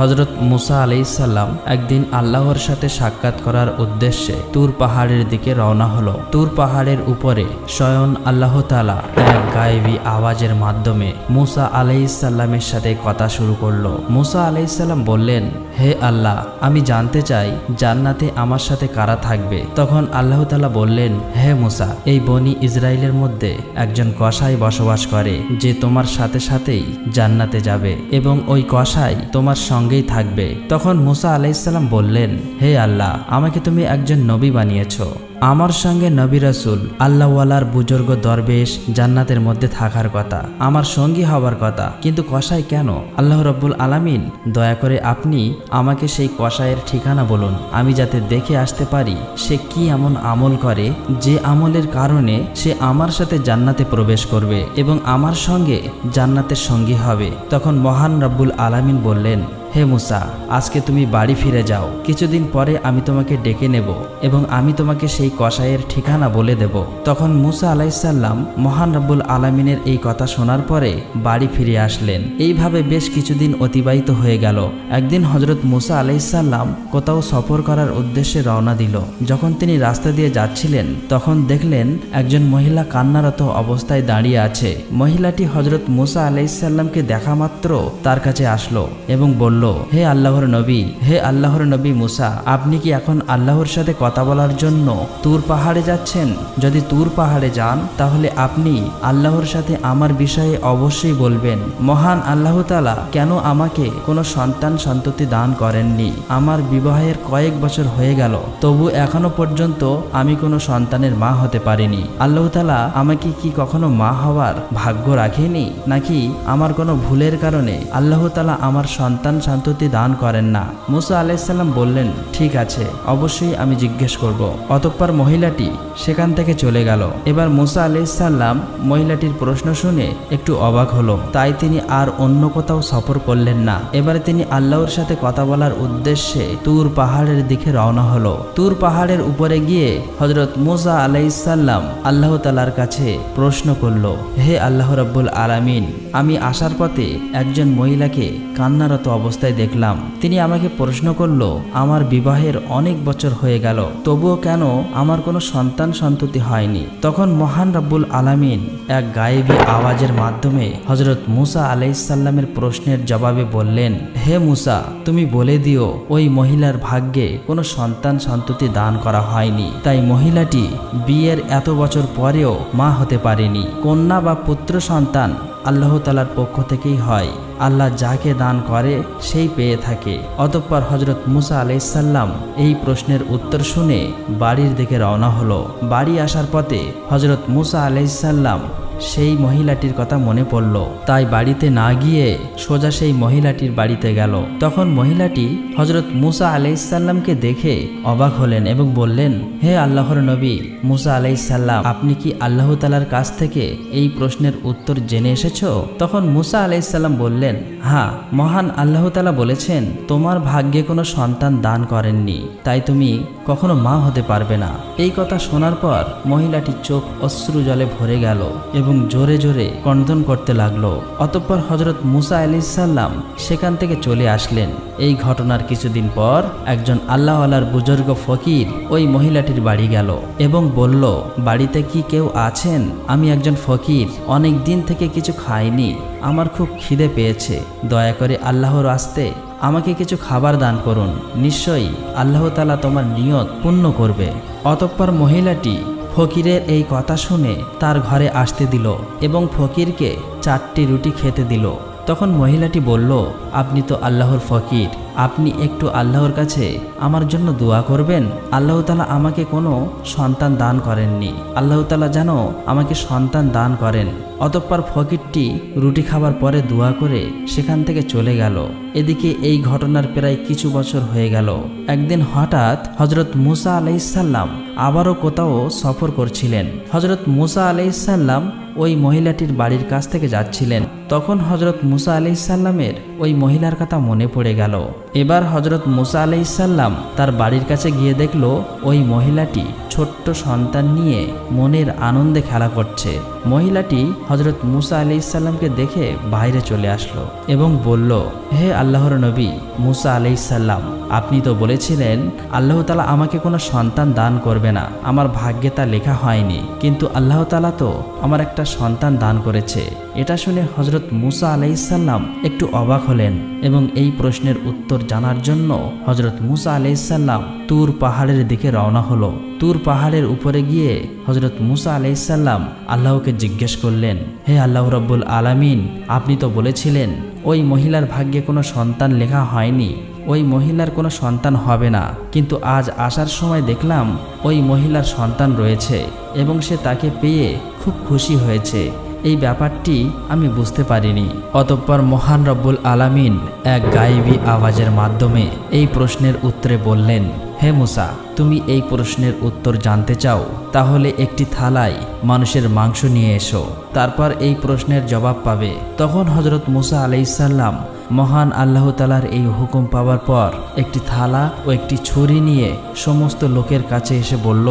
হজরত মুসা আলাইসাল্লাম একদিন আল্লাহর সাথে সাক্ষাৎ করার উদ্দেশ্যে তুর পাহাড়ের দিকে রওনা হলো। তুর পাহাড়ের উপরে স্বয়ং আল্লাহ তালা এক গায়েবী আওয়াজের মাধ্যমে মুসা আলাইসাল্লামের সাথে কথা শুরু করল। মুসা আলাইসাল্লাম বললেন, হে আল্লাহ, আমি জানতে চাই জান্নাতে আমার সাথে কারা থাকবে? তখন আল্লাহ তালা বললেন, হে মুসা, এই বনি ইসরায়েলের মধ্যে একজন কসাই বসবাস করে, যে তোমার সাথে সাথেই জান্নাতে যাবে এবং ওই কসাই তোমার সঙ্গেই থাকবে। তখন মুসা আলাইসাল্লাম বললেন হে আল্লাহ আমাকে তুমি একজন নবী বানিয়েছ। আমার সঙ্গে নবী রাসুল, আল্লাহওয়ালার বুজুর্গ দরবেশ জান্নাতের মধ্যে থাকার কথা, আমার সঙ্গী হওয়ার কথা। কিন্তু কসাই কেন? আল্লাহ রব্বুল আলামিন, দয়া করে আপনি আমাকে সেই কসাইয়ের ঠিকানা বলুন। আমি যাতে দেখে আসতে পারি সে কি এমন আমল করে যে আমলের কারণে সে আমার সাথে জান্নাতে প্রবেশ করবে এবং আমার সঙ্গে জান্নাতের সঙ্গী হবে। তখন মহান রব্বুল আলামিন বললেন, হে মুসা, আজকে তুমি বাড়ি ফিরে যাও। কিছুদিন পরে আমি তোমাকে ডেকে নেব এবং আমি তোমাকে সেই কসাইয়ের ঠিকানা বলে দেব। তখন মুসা আলাইসাল্লাম মহান রব্বুল আলামিনের এই কথা শোনার পরে বাড়ি ফিরে আসলেন। এইভাবে বেশ কিছুদিন অতিবাহিত হয়ে গেল। একদিন হজরত মুসা আলাইসাল্লাম কোথাও সফর করার উদ্দেশ্যে রওনা দিল। যখন তিনি রাস্তা দিয়ে যাচ্ছিলেন, তখন দেখলেন একজন মহিলা কান্নারত অবস্থায় দাঁড়িয়ে আছে। মহিলাটি হজরত মুসা আলাইসাল্লামকে দেখা মাত্র তার কাছে আসলো এবং বলল, হে আল্লাহর নবী, হে আল্লাহর নবী মুসা, আপনি কি এখন আল্লাহর সাথে কথা বলার জন্য তুর পাহাড়ে যাচ্ছেন? যদি তুর পাহাড়ে যান, তাহলে আপনি আল্লাহর সাথে আমার বিষয়ে অবশ্যই বলবেন, মহান আল্লাহ তালা কেন আমাকে কোনো সন্তান সন্ততি দান করেননি? আমার বিবাহের কয়েক বছর হয়ে গেল, তবু এখনও পর্যন্ত আমি কোনো সন্তানের মা হতে পারিনি। আল্লাহ তালা আমাকে কি কখনো মা হওয়ার ভাগ্য রাখেনি? নাকি আমার কোনো ভুলের কারণে আল্লাহ তালা আমার সন্তান সন্ততি দান করেন না? মুসা আলাইসাল্লাম বললেন, ঠিক আছে, অবশ্যই আমি জিজ্ঞেস করব। অতঃপর মহিলাটি সেখান থেকে চলে গেল। এবার মুসা আলাইসাল্লাম মহিলাটির প্রশ্ন শুনে একটু অবাক হলো। তাই তিনি আর অন্য কোথাও সফর করলেন না। এবারে তিনি আল্লাহর সাথে কথা বলার উদ্দেশ্যে তুর পাহাড়ের দিকে রওনা হলো। তুর পাহাড়ের উপরে গিয়ে হজরত মুসা আলাইসাল্লাম আল্লাহ তালার কাছে প্রশ্ন করল, হে আল্লাহ রব্বুল আলামিন, আমি আসার পথে একজন মহিলাকে কান্নারত অবস্থায় দেখলাম। তিনি আমাকে প্রশ্ন করল, আমার বিবাহের অনেক বছর হয়ে গেল, তবুও কেন আমার কোনো সন্তান সন্ততি হয়নি। তখন মহান রব্বুল আলামিন এক গায়েবী আওয়াজের মাধ্যমে হজরত মুসা আলাইসাল্লামের প্রশ্নের জবাবে বললেন, হে মুসা, তুমি বলে দিও, ওই মহিলার ভাগ্যে কোনো সন্তান সন্ততি দান করা হয়নি। তাই মহিলাটি বিয়ের এত বছর পরেও মা হতে পারেনি। কন্যা বা পুত্র সন্তান আল্লাহ তালার পক্ষ থেকেই হয়। আল্লাহ যাকে দান করে, সেই পেয়ে থাকে। অতঃপর হজরত মুসা আলাইসাল্লাম এই প্রশ্নের উত্তর শুনে বাড়ির দিকে রওনা হলো। বাড়ি আসার পথে হজরত মুসা আলাইসাল্লাম সেই মহিলাটির কথা মনে পড়ল। তাই বাড়িতে না গিয়ে সোজা সেই মহিলাটির বাড়িতে গেল। তখন মহিলাটি হজরত মুসা আলাইসাল্লামকে দেখে অবাক হলেন এবং বললেন, হে আল্লাহর নবী, মুসা আলাইসাল্লাম আপনি কি আল্লাহ তালার কাছ থেকে এই প্রশ্নের উত্তর জেনে এসেছ? তখন মুসা আলাইসাল্লাম বললেন হ্যাঁ মহান আল্লাহ তালা বলেছেন, তোমার ভাগ্যে কোনো সন্তান দান করেননি, তাই তুমি কখনো মা হতে পারবে না। এই কথা শোনার পর মহিলাটির চোখ অশ্রু জলে ভরে গেল এবং জোরে জোরে কন্দন করতে লাগল। অতঃপর হজরত মুসা আলাইসাল্লাম সেখান থেকে চলে আসলেন। এই ঘটনার কিছুদিন পর একজন আল্লাহওয়ালার বুজুর্গ ফকির ওই মহিলাটির বাড়ি গেল এবং বলল, বাড়িতে কি কেউ আছেন? আমি একজন ফকির, অনেক দিন থেকে কিছু খাইনি। আমার খুব খিদে পেয়েছে। দয়া করে আল্লাহর আসতে আমাকে কিছু খাবার দান করুন। নিশ্চয়ই আল্লাহ তালা তোমার নিয়ত পূর্ণ করবে। অতঃপর মহিলাটি ফকিরের এই কথা শুনে তার ঘরে আসতে দিল এবং ফকিরকে চারটি রুটি খেতে দিল। তখন মহিলাটি বলল, আপনি তো আল্লাহর ফকির। আপনি একটু আল্লাহর কাছে আমার জন্য দোয়া করবেন। আল্লাহ তালা আমাকে কোনো সন্তান দান করেননি। আল্লাহ তালা যেন আমাকে সন্তান দান করেন। অতঃপর ফকিরটি রুটি খাবার পরে দোয়া করে সেখান থেকে চলে গেল। এদিকে এই ঘটনার প্রায় কিছু বছর হয়ে গেল। একদিন হঠাৎ হজরত মুসা আলাইসাল্লাম আবারও কোথাও সফর করছিলেন। হজরত মুসা আলাইসাল্লাম ওই মহিলাটির বাড়ির কাছ থেকে যাচ্ছিলেন। তখন হজরত মুসা আলাইসাল্লামের ওই মহিলার কথা মনে পড়ে গেল। এবার হজরত মুসা আলাইসাল্লাম তার বাড়ির কাছে গিয়ে দেখল ওই মহিলাটি ছোট্ট সন্তান নিয়ে মনের আনন্দে খেলা করছে। মহিলাটি হজরত মুসা আলাইসাল্লামকে দেখে বাইরে চলে আসলো এবং বলল, হে আল্লাহর নবী, মুসা আলাইসাল্লাম আপনি তো বলেছিলেন, আল্লাহ তালা আমাকে কোনো সন্তান দান করবে না। আমার ভাগ্যে তা লেখা হয়নি। কিন্তু আল্লাহ তালা তো আমার একটা সন্তান দান করেছে। এটা শুনে হজরত মুসা আলাইসাল্লাম একটু অবাক হলেন এবং এই প্রশ্নের উত্তর জানার জন্য হজরত মুসা আলাইসাল্লাম তুর পাহাড়ের দিকে রওনা হলো। তুর পাহাড়ের উপরে গিয়ে হজরত মুসা আলাইসাল্লাম আল্লাহকে জিজ্ঞেস করলেন, হে আল্লাহ রব্বুল আলামিন, আপনি তো বলেছিলেন, ওই মহিলার ভাগ্যে কোনো সন্তান লেখা হয়নি, ওই মহিলার কোনো সন্তান হবে না। কিন্তু আজ আসার সময় দেখলাম ওই মহিলার সন্তান রয়েছে এবং সে তাকে পেয়ে খুব খুশি হয়েছে। এই ব্যাপারটি আমি বুঝতে পারিনি। অতঃপর মহান রব্বুল আলামিন এক গায়েবী আওয়াজের মাধ্যমে এই প্রশ্নের উত্তরে বললেন, হে মুসা, তুমি এই প্রশ্নের উত্তর জানতে চাও? তাহলে একটি থালায় মানুষের মাংস নিয়ে এসো। তারপর এই প্রশ্নের জবাব পাবে। তখন হজরত মুসা আলাইসাল্লাম মহান আল্লাহ তালার এই হুকুম পাওয়ার পর একটি থালা ও একটি ছুরি নিয়ে সমস্ত লোকের কাছে এসে বলল,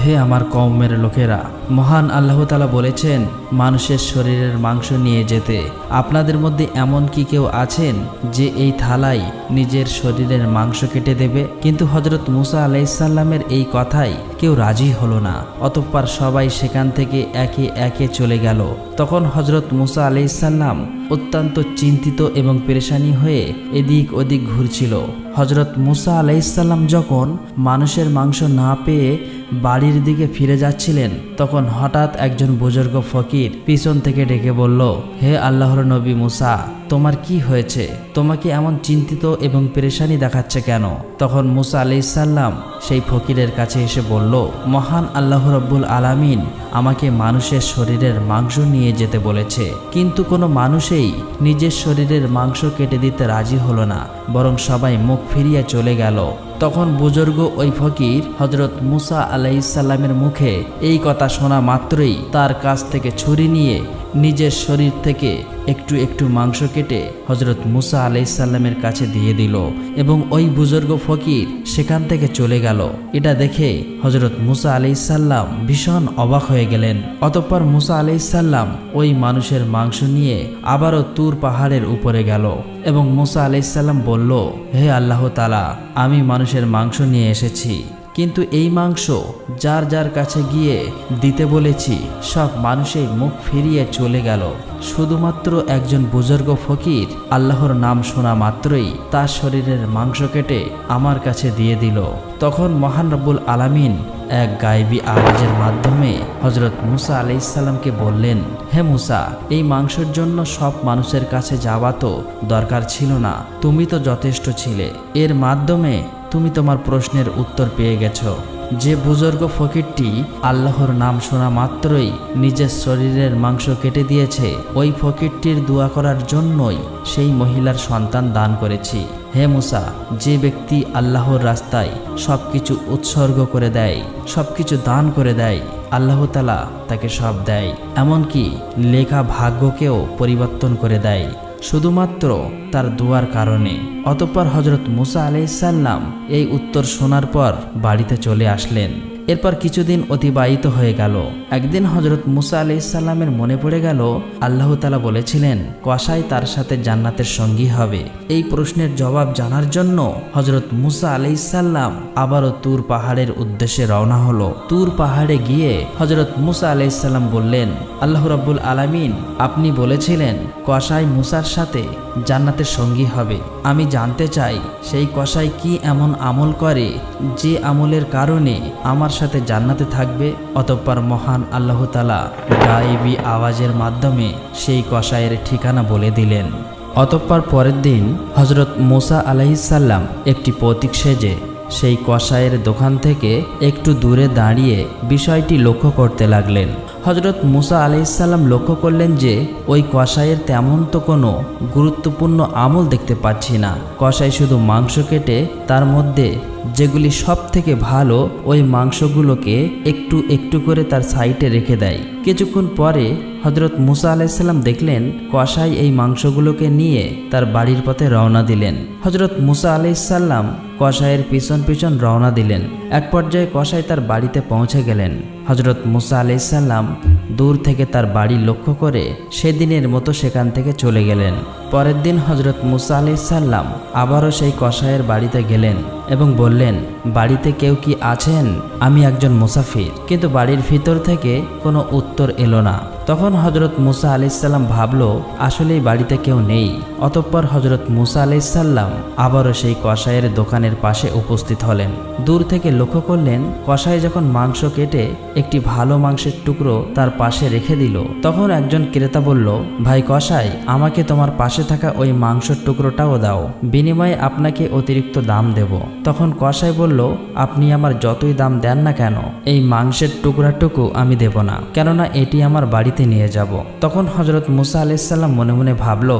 হে আমার কওমের লোকেরা মহান আল্লাহ তালা বলেছেন, মানুষের শরীরের মাংস নিয়ে যেতে। আপনাদের মধ্যে এমন কি কেউ আছেন যে এই থালাই নিজের শরীরের মাংস কেটে দেবে? কিন্তু হজরত মুসা আলাইসাল্লামের এই কথাই কেউ রাজি হলো না। অতঃপর সবাই সেখান থেকে একে একে চলে গেল। তখন হজরত মুসা আলাইসাল্লাম অত্যন্ত চিন্তিত এবং পেরেশানি হয়ে এদিক ওদিক ঘুরছিল। হজরত মুসা আলাইসাল্লাম যখন মানুষের মাংস না পেয়ে বাড়ির দিকে ফিরে যাচ্ছিলেন, তখন হঠাৎ একজন বুজুর্গ ফকির পিছন থেকে ডেকে বলল, হে আল্লাহর নবী মুসা তোমার কি হয়েছে? তোমাকে এমন চিন্তিত এবং পেরেশানি দেখাচ্ছে কেন? তখন মুসা আলাইসাল্লাম সেই ফকিরের কাছে এসে বলল, মহান আল্লাহ রব্বুল আলামিন আমাকে মানুষের শরীরের মাংস নিয়ে যেতে বলেছে। কিন্তু কোনো মানুষেই নিজের শরীরের মাংস কেটে দিতে রাজি হলো না, বরং সবাই মুখ ফিরিয়ে চলে গেল। তখন বুজুর্গ ওই ফকির হজরত মুসা আলাইসাল্লামের মুখে এই কথা শোনা মাত্রই তার কাছ থেকে ছুরি নিয়ে নিজের শরীর থেকে একটু একটু মাংস কেটে হজরত মুসা আলাইসাল্লামের কাছে দিয়ে দিল এবং ওই বুজুর্গ ফকির সেখান থেকে চলে গেল। এটা দেখে হজরত মুসা আলাইসাল্লাম ভীষণ অবাক হয়ে গেলেন। অতঃপর মুসা আলাইসাল্লাম ওই মানুষের মাংস নিয়ে আবারও তুর পাহাড়ের উপরে গেল এবং মুসা আলাইসাল্লাম বলল, হে আল্লাহ তালা আমি মানুষের মাংস নিয়ে এসেছি। কিন্তু এই মাংস যার যার কাছে গিয়ে দিতে বলেছি, সব মানুষই মুখ ফিরিয়ে চলে গেল। শুধুমাত্র একজন বুজুর্গ ফকির আল্লাহর নাম শোনা মাত্রই তার শরীরের মাংস কেটে আমার কাছে দিয়ে দিল। তখন মহান রব্বুল আলামিন এক গায়েবী আওয়াজের মাধ্যমে হজরত মুসা আলাইসাল্লামকে বললেন, হে মুসা, এই মাংসের জন্য সব মানুষের কাছে যাওয়া তো দরকার ছিল না। তুমি তো যথেষ্ট ছিলে। এর মাধ্যমে তুমি তোমার প্রশ্নের উত্তর পেয়ে গেছ। যে বুজুর্গ ফকিরটি আল্লাহর নাম শোনা মাত্রই নিজের শরীরের মাংস কেটে দিয়েছে, ওই ফকিরটির দোয়া করার জন্যই সেই মহিলার সন্তান দান করেছি। হে মুসা, যে ব্যক্তি আল্লাহর রাস্তায় সব কিছু উৎসর্গ করে দেয় সব কিছু দান করে দেয়, আল্লাহ তালা তাকে সব দেয়। এমনকি লেখা ভাগ্যকেও পরিবর্তন করে দেয়। শুধুমাত্র তার দুয়ার কারণে। অতঃপর হজরত মুসা আলাইসাল্লাম এই উত্তর শোনার পর বাড়িতে চলে আসলেন। এরপর কিছুদিন অতিবাহিত হয়ে গেল। একদিন হজরত মুসা আলাইসাল্লামের মনে পড়ে গেল, আল্লাহ তালা বলেছিলেন, কসাই তার সাথে জান্নাতের সঙ্গী হবে। এই প্রশ্নের জবাব জানার জন্য হজরত মুসা আলাইসাল্লাম আবারও তুর পাহাড়ের উদ্দেশ্যে রওনা হলো। তুর পাহাড়ে গিয়ে হজরত মুসা আলাইসাল্লাম বললেন, আল্লাহ রাব্বুল আলামিন, আপনি বলেছিলেন, কসাই মুসার সাথে জান্নাতের সঙ্গী হবে। আমি জানতে চাই, সেই কসাই কি এমন আমল করে যে আমলের কারণে আমার সাথে জান্নাতে থাকবে অতঃপর মহান আল্লাহ তালা গায়েবী আওয়াজের মাধ্যমে সেই কসাইয়ের ঠিকানা বলে দিলেন। অতঃপর পরের দিন হজরত মুসা আলাইসাল্লাম একটি প্রতীক সেজে সেই কসাইয়ের দোকান থেকে একটু দূরে দাঁড়িয়ে বিষয়টি লক্ষ্য করতে লাগলেন। হজরত মুসা আলাইসাল্লাম লক্ষ্য করলেন যে ওই কষাইয়ের তেমন তো কোনো গুরুত্বপূর্ণ আমল দেখতে পাচ্ছি না। কষাই শুধু মাংস কেটে তার মধ্যে যেগুলি সব থেকে ভালো, ওই মাংসগুলোকে একটু একটু করে তার সাইটে রেখে দেয়। কিছুক্ষণ পরে হজরত মুসা আলাইসাল্লাম দেখলেন, কসাই এই মাংসগুলোকে নিয়ে তার বাড়ির পথে রওনা দিলেন। হজরত মুসা আলাইসাল্লাম কসাইয়ের পিছন পিছন রওনা দিলেন। এক পর্যায়ে কসাই তার বাড়িতে পৌঁছে গেলেন। হজরত মুসা আলাইসাল্লাম দূর থেকে তার বাড়ি লক্ষ্য করে সেদিনের মতো সেখান থেকে চলে গেলেন। পরের দিন হজরত মুসা আলাইসাল্লাম আবারও সেই কসাইয়ের বাড়িতে গেলেন। এবং বললেন বাড়িতে কেউ কি আছেন? আমি একজন মুসাফির। কিন্তু বাড়ির ভিতর থেকে কোনো উত্তর এলো না। তখন হজরত মুসা আলাইসাল্লাম ভাবল, আসলেই বাড়িতে কেউ নেই। অতঃপর হজরত মুসা আলাইসাল্লাম আবারও সেই কসাইয়ের দোকানের পাশে উপস্থিত হলেন। দূর থেকে লক্ষ্য করলেন, কসাই যখন মাংস কেটে একটি ভালো মাংসের টুকরো তার পাশে রেখে দিল, তখন একজন ক্রেতা বলল, ভাই কসাই, আমাকে তোমার পাশে থাকা ওই মাংসের টুকরোটাও দাও। বিনিময়ে আপনাকে অতিরিক্ত দাম দেব। তখন কসাই বলল আপনি আমার যতই দাম দেন না কেন, এই মাংসের টুকরাটুকু আমি দেব না। কেননা এটি আমার বাড়িতে নিয়ে যাব। তখন হজরত মুসা আলাইসাল্লাম মনে মনে ভাবল,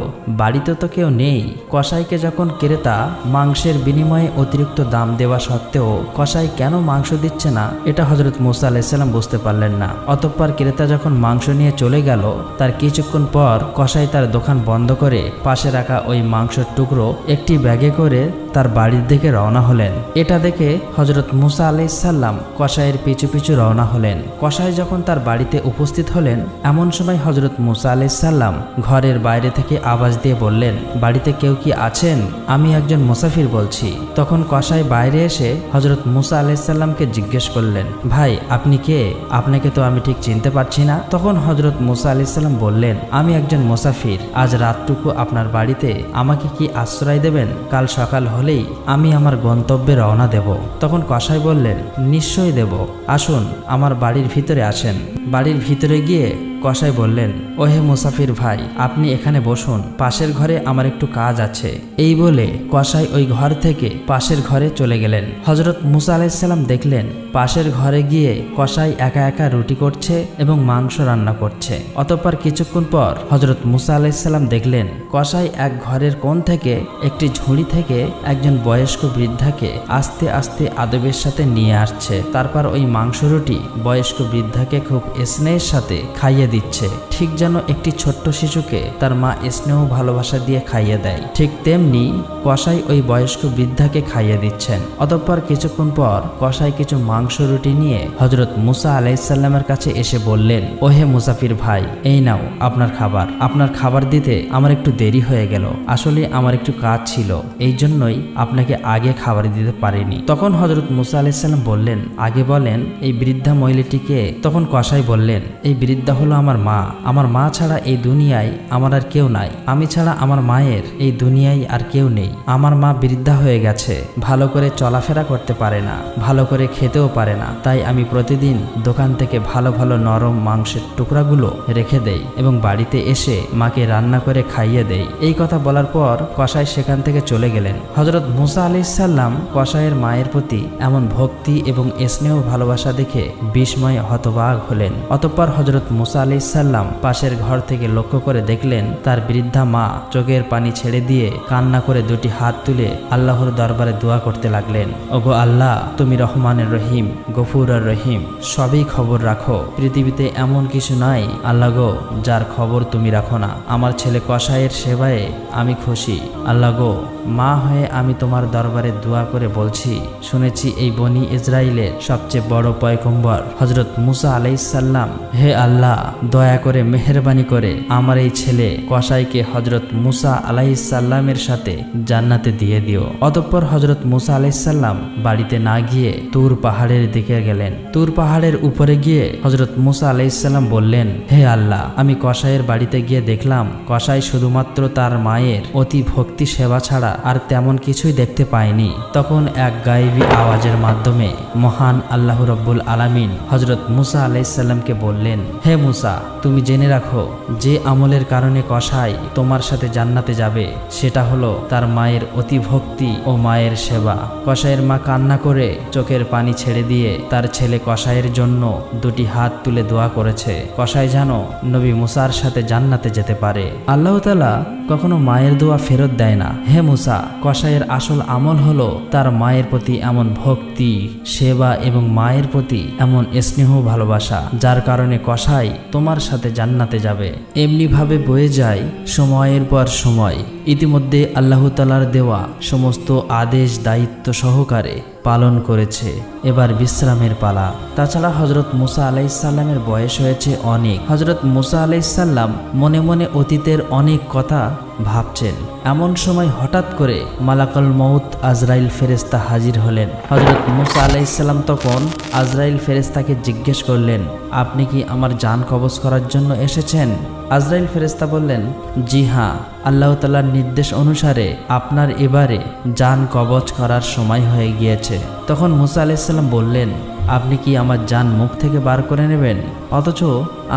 বাড়িতে তো কেউ নেই। কসাইকে যখন ক্রেতা মাংসের বিনিময়ে অতিরিক্ত দাম দেওয়া সত্ত্বেও কসাই কেন মাংস দিচ্ছে না, এটা হজরত মুসা আলাইসাল্লাম বুঝতে পারলেন না। অতঃপর ক্রেতা যখন মাংস নিয়ে চলে গেল, তার কিছুক্ষণ পর কসাই তার দোকান বন্ধ করে পাশে রাখা ওই মাংসের টুকরো একটি ব্যাগে করে তার বাড়ির দিকে রওনা হলেন। এটা দেখে হজরত মুসা আলাইসাল্লাম কসাইয়ের পিছু পিছু রওনা হলেন। কসাই যখন তার বাড়িতে উপস্থিত হলেন, এমন সময় হজরত মুসা আলাইসাল্লাম ঘরের বাইরে থেকে আওয়াজ দিয়ে বললেন, বাড়িতে কেউ কি আছেন? আমি একজন মুসাফির বলছি। তখন কসাই বাইরে এসে হজরত মুসা আলাইসাল্লামকে জিজ্ঞেস করলেন, ভাই, আপনি কে? আপনাকে তো আমি ঠিক চিনতে পারছি না। তখন হজরত মুসা আলাইসাল্লাম বললেন, আমি একজন মুসাফির। আজ রাতটুকু আপনার বাড়িতে আমাকে কি আশ্রয় দেবেন? কাল সকাল হলেই আমি আমার গন্তব্যে রওনা দেব। তখন কসাই বললেন, নিশ্চয়ই দেব। আসুন, আমার বাড়ির ভিতরে আসেন। বাড়ির ভিতরে গিয়ে কসাই বললেন, ওহে মুসাফির ভাই, আপনি এখানে বসুন, পাশের ঘরে আমার একটু কাজ আছে। এই বলে কসাই ওই ঘর থেকে পাশের ঘরে চলে গেলেন। হজরত মুসা আলাইসাল্লাম দেখলেন, পাশের ঘরে গিয়ে কসাই একা একা রুটি করছে এবং মাংস রান্না করছে। অতঃপর কিছুক্ষণ পর হজরত মুসা আলাইসাল্লাম দেখলেন, কসাই এক ঘরের কোণ থেকে একটি ঝুড়ি থেকে একজন বয়স্ক বৃদ্ধাকে আস্তে আস্তে আদবের সাথে নিয়ে আসছে। তারপর ওই মাংস রুটি বয়স্ক বৃদ্ধাকে খুব স্নেহের সাথে খাইয়ে দিচ্ছে। ঠিক যেন একটি ছোট্ট শিশুকে তার মা স্নেহ ভালোবাসা দিয়ে খাইয়ে দেয়। ঠিক তেমনি কসাই ওই বয়স্ক বৃদ্ধাকে খাইয়ে দিচ্ছেন। অতঃপর কিছুক্ষণ পর কসাই কিছু মাংস রুটি নিয়ে হজরত মুসা আলাইসাল্লামের কাছে এসে বললেন, ওহে মুসাফির ভাই, এই নাও আপনার খাবার। আপনার খাবার দিতে আমার একটু দেরি হয়ে গেল। আসলে আমার একটু কাজ ছিল। এই জন্যই আপনাকে আগে খাবার দিতে পারিনি। তখন হজরত মুসা আলাইসাল্লাম বললেন, আগে বলেন, এই বৃদ্ধা মহিলাটিকে। তখন কসাই বললেন, এই বৃদ্ধা হলো আমার মা। আমার মা ছাড়া এই দুনিয়ায় আমার আর কেউ নাই। আমি ছাড়া আমার মায়ের এই দুনিয়ায় আর কেউ নেই। আমার মা বৃদ্ধা হয়ে গেছে। ভালো করে চলাফেরা করতে পারে না। ভালো করে খেতেও পারে না। তাই আমি প্রতিদিন দোকান থেকে ভালো ভালো নরম মাংসের টুকরাগুলো রেখে দেই এবং বাড়িতে এসে মাকে রান্না করে খাইয়ে দেই। এই কথা বলার পর কসাই সেখান থেকে চলে গেলেন। হজরত মুসা আলি সাল্লাম কসাইয়ের মায়ের প্রতি এমন ভক্তি এবং স্নেহ ভালোবাসা দেখে বিস্ময়ে হতবাগ হলেন। অতঃপর হজরত মুসা আলি সাল্লাম পাশের ঘর থেকে লক্ষ্য করে দেখলেন, তার বৃদ্ধা মা চোখের পানি ছেড়ে দিয়ে কান্না করে দুটি হাত তুলে আল্লাহর দরবারে দোয়া করতে লাগলেন। ওগো আল্লাহ, তুমি রহমানের রহিম, গফুর আর রহিম, সবই খবর রাখো। পৃথিবীতে এমন কিছু নাই, আল্লাহ গো, যার খবর তুমি রাখো না। আমার ছেলে কসাইয়ের সেবায় আমি খুশি। আল্লাহ গো, মা হয়ে আমি তোমার দরবারে দোয়া করে বলছি, শুনেছি এই বনি ইসরায়েলের সবচেয়ে বড় পয়গম্বর হজরত মুসা আলাইসাল্লাম হে আল্লাহ দয়া করে মেহরবানি করে আমার এই ছেলে কসাইকে হজরত মুসা আলাইসাল্লামের সাথে জান্নাতে দিয়ে দিও। অতঃপর হজরত মুসা আলাইসাল্লাম বাড়িতে না গিয়ে তুর পাহাড়ের দিকে গেলেন। তুর পাহাড়ের উপরে গিয়ে হজরত মুসা আলাইসাল্লাম বললেন, হে আল্লাহ, আমি কসাইয়ের বাড়িতে গিয়ে দেখলাম, কসাই শুধুমাত্র তার মায়ের অতি ভক্তি সেবা ছাড়া আর তেমন কিছুই দেখতে পায়নি। তখন এক গায়েবী আওয়াজের মাধ্যমে মহান আল্লাহ রব্বুল আলামিন হজরত মুসা আলাইসাল্লামকে বললেন, হে মুসা তুমি জেনে রাখো, যে আমলের কারণে কসাই তোমার সাথে জান্নাতে যাবে, সেটা হলো তার মায়ের অতিভক্তি ও মায়ের সেবা। কসাইয়ের মা কান্না করে চোখের পানি ছেড়ে দিয়ে তার ছেলে কসাইয়ের জন্য দুটি হাত তুলে দোয়া করেছে। কসাই যেন নবী মুসার সাথে জান্নাতে যেতে পারে। আল্লাহ তালা কখনো মায়ের দোয়া ফেরত দেয় না। হে মুসা, কসাইয়ের আসল আমল হলো তার মায়ের প্রতি এমন ভক্তি, সেবা এবং মায়ের প্রতি এমন স্নেহ ভালোবাসা, যার কারণে কসাই তোমার সাথে জান্নাতে যাবে। এমনিভাবে বয়ে যায় সময়ের পর সময়। ইতিমধ্যে আল্লাহ তালার দেওয়া সমস্ত আদেশ, দায়িত্ব সহকারে পালন করেছে। এবার বিশ্রামের পালা। তাছাড়া হজরত মুসা আলাইসাল্লামের বয়স হয়েছে অনেক। হজরত মুসা আলাইসাল্লাম মনে মনে অতীতের অনেক কথা ভাবছেন, এমন সময় হঠাৎ করে মালাকল মৌত আজরাইল ফেরেস্তা হাজির হলেন। হজরত মুসা আলাইসাল্লাম তখন আজরাইল ফেরেস্তাকে জিজ্ঞেস করলেন, আপনি কি আমার যান কবজ করার জন্য এসেছেন? আজরাইল ফেরেস্তা বললেন, জি হ্যাঁ। আল্লাহ তালার নির্দেশ অনুসারে আপনার এবারে যান কবচ করার সময় হয়ে গিয়েছে। তখন মুসা আলাইসাল্লাম বললেন, আপনি কি আমার যান মুখ থেকে বার করে নেবেন? অথচ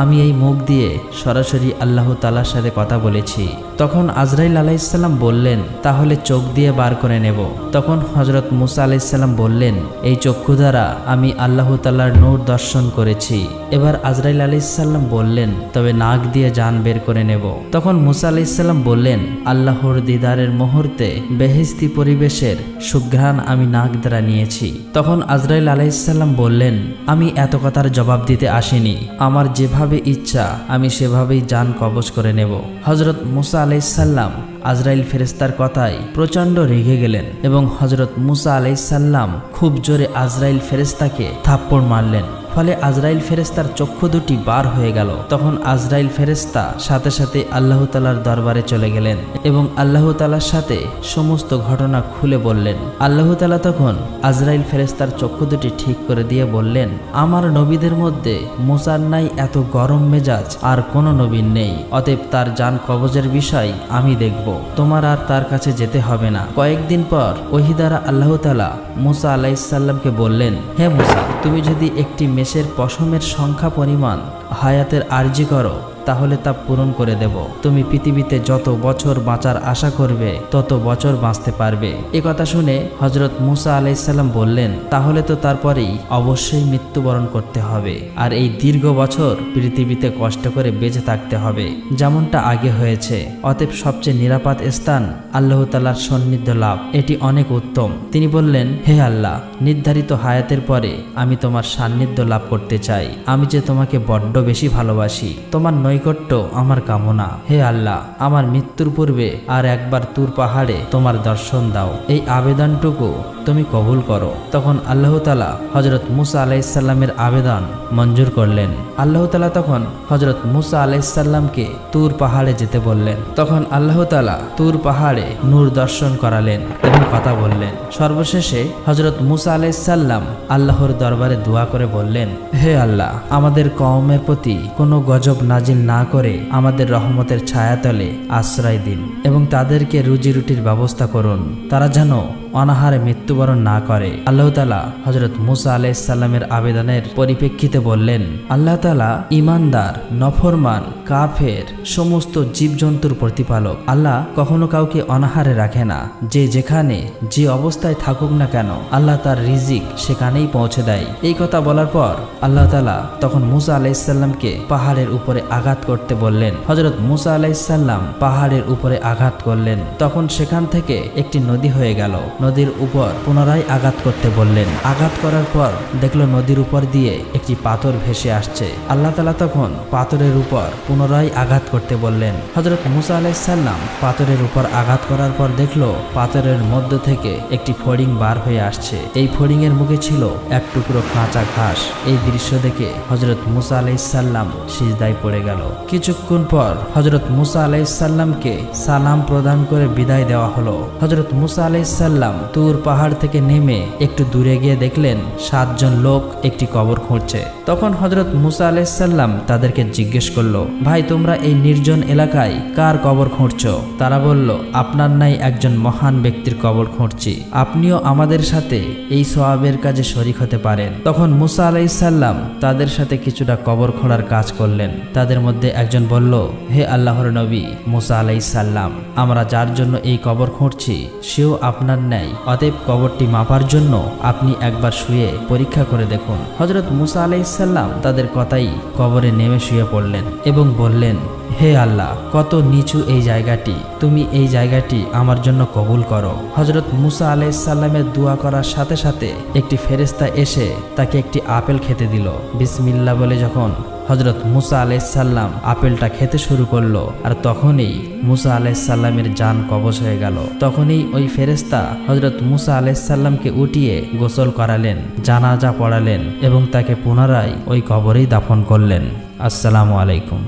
আমি এই মুখ দিয়ে সরাসরি আল্লাহ তালার সাথে কথা বলেছি। তখন আজরাইল আলাইসাল্লাম বললেন, তাহলে চোখ দিয়ে বার করে নেব। তখন হজরত মুসা আলাইসাল্লাম বললেন, এই চক্ষু দ্বারা আমি আল্লাহ তালার নূর দর্শন করেছি। এবার আজরাইল আলাইসাল্লাম বললেন, তবে নাক দিয়ে যান বের করে নেব। তখন মুসা আলাইসাল্লাম বললেন আল্লাহর দিদারের মুহূর্তে বেহেস্তি পরিবেশের সুঘ্রাণ আমি নাক দ্বারা নিয়েছি। তখন আজরাইল আলাইসাল্লাম বললেন, আমি এত কথার জবাব দিতে আসিনি। আমার যেভাবে ইচ্ছা, আমি সেভাবেই যান কবজ করে নেব। হজরত মুসা আলাইসাল্লাম আজরাইল ফেরেস্তার কথায় প্রচণ্ড রেগে গেলেন এবং হজরত মুসা আলাইসাল্লাম খুব জোরে আজরাইল ফেরেস্তাকে থাপ্পড় মারলেন। ফলে আজরাইল ফেরেস্তার চক্ষু দুটি বার হয়ে গেল। তখন আজরাইল ফেরেস্তা সাথে সাথে আল্লাহ তালার দরবারে চলে গেলেন এবং আল্লাহ তালার সাথে সমস্ত ঘটনা খুলে বললেন। আল্লাহ তালা তখন আজরাইল ফেরেস্তার চক্ষু দুটি ঠিক করে দিয়ে বললেন, আমার নবীদের মধ্যে মুসার নাই এত গরম মেজাজ, আর কোনো নবীন নেই। অতএব তার যান কবজের বিষয় আমি দেখব। তোমার আর তার কাছে যেতে হবে না। কয়েকদিন পর ওহিদারা আল্লাহ তালা মুসা আলাইসাল্লামকে বললেন, হে মুসা, তুমি যদি একটি মেষের পশমের সংখ্যা পরিমাণ হায়াতের আর্জি করো। তাহলে তা পূরণ করে দেব। তুমি পৃথিবীতে যত বছর বাঁচার আশা করবে, তত বছর বাঁচতে পারবে। এ কথা শুনে হজরত মুসা আলাইসাল্লাম বললেন, তাহলে তো তারপরেই অবশ্যই মৃত্যুবরণ করতে হবে আর এই দীর্ঘ বছর পৃথিবীতে কষ্ট করে বেঁচে থাকতে হবে। যেমনটা আগে হয়েছে। অতএব সবচেয়ে নিরাপদ স্থান আল্লাহ তালার সন্নিধ্য লাভ। এটি অনেক উত্তম। তিনি বললেন, হে আল্লাহ, নির্ধারিত হায়াতের পরে আমি তোমার সান্নিধ্য লাভ করতে চাই। আমি যে তোমাকে বড্ড বেশি ভালোবাসি, তোমার নৈকট্য আমার কামনা। হে আল্লাহ, আমার মৃত্যুর পূর্বে আর একবার তুর পাহাড়ে তোমার দর্শন দাও। এই আবেদনটুকু তুমি কবুল করো। তখন আল্লাহ তালা হজরত মুসা আলাইসাল্লামের আবেদন মঞ্জুর করলেন। আল্লাহ তালা তখন হজরত মুসা আলাইসাল্লামকে তুর পাহাড়ে যেতে বললেন। তখন আল্লাহ তালা তুর পাহাড়ে নূর দর্শন করালেন এবং কথা বললেন। সর্বশেষে হজরত মুসা আলাইসাল্লাম আল্লাহর দরবারে দোয়া করে বললেন, হে আল্লাহ, আমাদের কওমের প্রতি কোনো গজব নাজিল না করে আমাদের রহমতের ছায়াতলে আশ্রয় দিন এবং তাদেরকে রুজি রুটির ব্যবস্থা করুন। তারা যেন অনাহারে মৃত্যুবরণ না করে। আল্লাহ তালা হজরত মুসা আলাইসাল্লামের আবেদনের পরিপ্রেক্ষিতে বললেন, আল্লাহ তালা ইমানদার নফরমান, কাফের, সমস্ত জীবজন্তুর প্রতিপালক, আল্লাহ কখনো কাউকে অনাহারে রাখে না। যে যেখানে, যে অবস্থায় থাকুক না কেন, আল্লাহ তার রিজিক সেখানেই পৌঁছে দেয়। এই কথা বলার পর আল্লাহ তালা তখন মুসা আলাইসাল্লামকে পাহাড়ের উপরে আঘাত করতে বললেন। হজরত মুসা আলাইসাল্লাম পাহাড়ের উপরে আঘাত করলেন। তখন সেখান থেকে একটি নদী হয়ে গেল। নদীর উপর পুনরায় আঘাত করতে বললেন। আঘাত করার পর দেখল নদীর উপর দিয়ে একটি পাথর ভেসে আসছে। আল্লাহ তালা তখন পাথরের উপর পুনরায় আঘাত করতে বললেন। হজরত মুসা আলাইসাল্লাম পাথরের উপর আঘাত করার পর দেখল পাথরের মধ্য থেকে একটি ফড়িং বার হয়ে আসছে। এই ফড়িং এর মুখে ছিল এক টুকরো কাঁচা ঘাস। এই দৃশ্য দেখে হজরত মুসা আলাইসাল্লাম সিজদায় পড়ে গেল। কিছুক্ষণ পর হজরত মুসা আলাইসাল্লামকে সালাম প্রদান করে বিদায় দেওয়া হলো। হজরত মুসা আলাইসাল্লাম আলাইসাল্লাম তুর পাহাড় থেকে নেমে একটু দূরে গিয়ে দেখলেন সাতজন লোক একটি কবর খুঁড়ছে। তখন হজরত মুসা আলাইসাল্লাম তাদেরকে জিজ্ঞেস করল, ভাই, তোমরা এই নির্জন এলাকায় কার কবর খুঁড়ছো? তারা বলল, আপনার নাই একজন মহান ব্যক্তির কবর খুঁড়ছি। আপনিও আমাদের সাথে এই সোয়াবের কাজে শরিক হতে পারেন। তখন মুসা আলাইসাল্লাম তাদের সাথে কিছুটা কবর খোঁড়ার কাজ করলেন। তাদের মধ্যে একজন বলল, হে আল্লাহর নবী মুসা আলাইসাল্লাম আমরা যার জন্য এই কবর খুঁড়ছি, সেও আপনার ন্যায় অতএব কবরটি মাপার জন্য আপনি একবার শুয়ে পরীক্ষা করে দেখুন। হজরত মুসা আলাইসাল্লাম তাদের কথাই কবরে নেমে শুয়ে পড়লেন এবং বললেন হে আল্লাহ, কত নিচু এই জায়গাটি। তুমি এই জায়গাটি আমার জন্য কবুল করো। হজরত মুসা আলাইসাল্লামের দোয়া করার সাথে সাথে একটি ফেরেস্তা এসে তাকে একটি আপেল খেতে দিল। বিসমিল্লা বলে যখন হজরত মুসা আলাইসাল্লাম আপেলটা খেতে শুরু করল, আর তখনই মুসা আলাইসাল্লামের যান কবজ হয়ে গেল। তখনই ওই ফেরেস্তা হজরত মুসা আলাইসাল্লামকে উঠিয়ে গোসল করালেন, জানাজা পড়ালেন এবং তাকে পুনরায় ওই কবরেই দাফন করলেন। আসসালামু আলাইকুম।